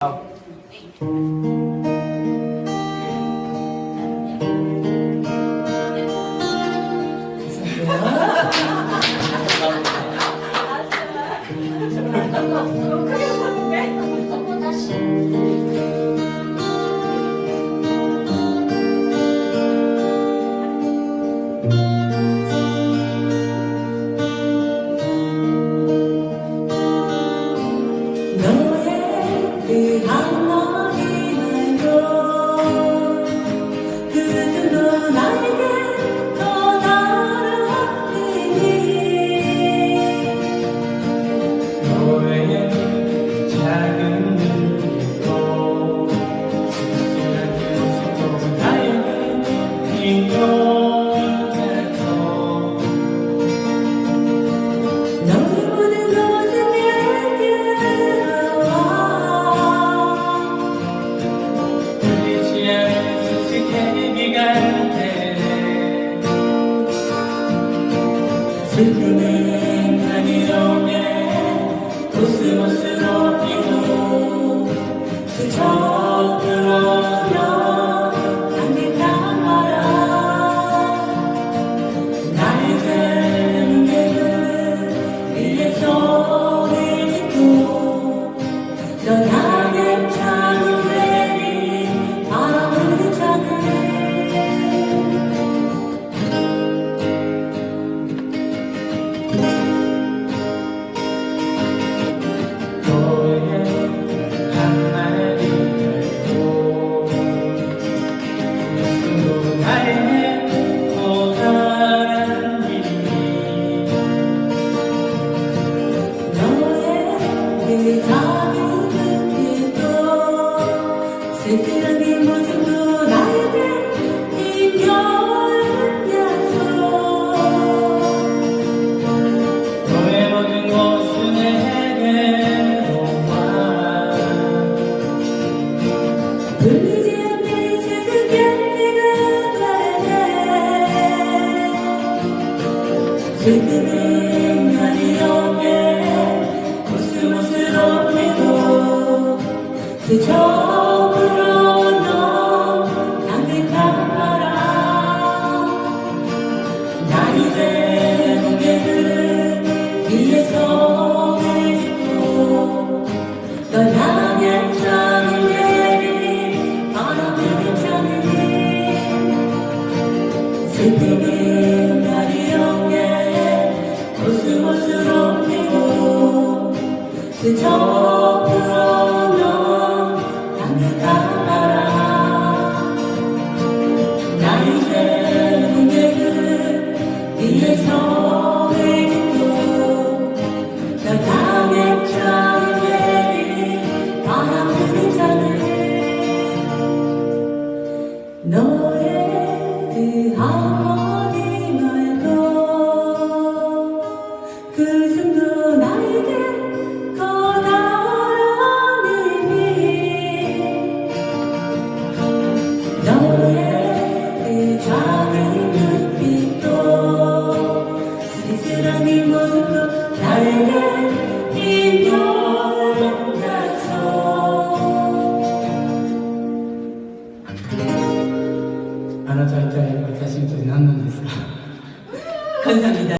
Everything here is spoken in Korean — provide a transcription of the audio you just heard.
너의 슬픔의 간이로에 코스모스로 그 작은 쓸쓸한 네 모습도 나에게 약속 너의 모든 것은 내게로 와 들리지 않는 수수께끼가 다르네 스쳐 불어오는 향긋한 바람 나 이제 무게를 위에서 내딛고 널 향해 창을 내리 바람을 찾으니 슬픔은 가리움에 코스모스로 피고 스쳐 너의 그 한마디 말도 그 숨도 나에게 커다란 의미 너의 그 작은 눈빛도 쓸쓸한 네 모습도 나에게 힘겨운 なた一体私にとって何なんですか？神様みたい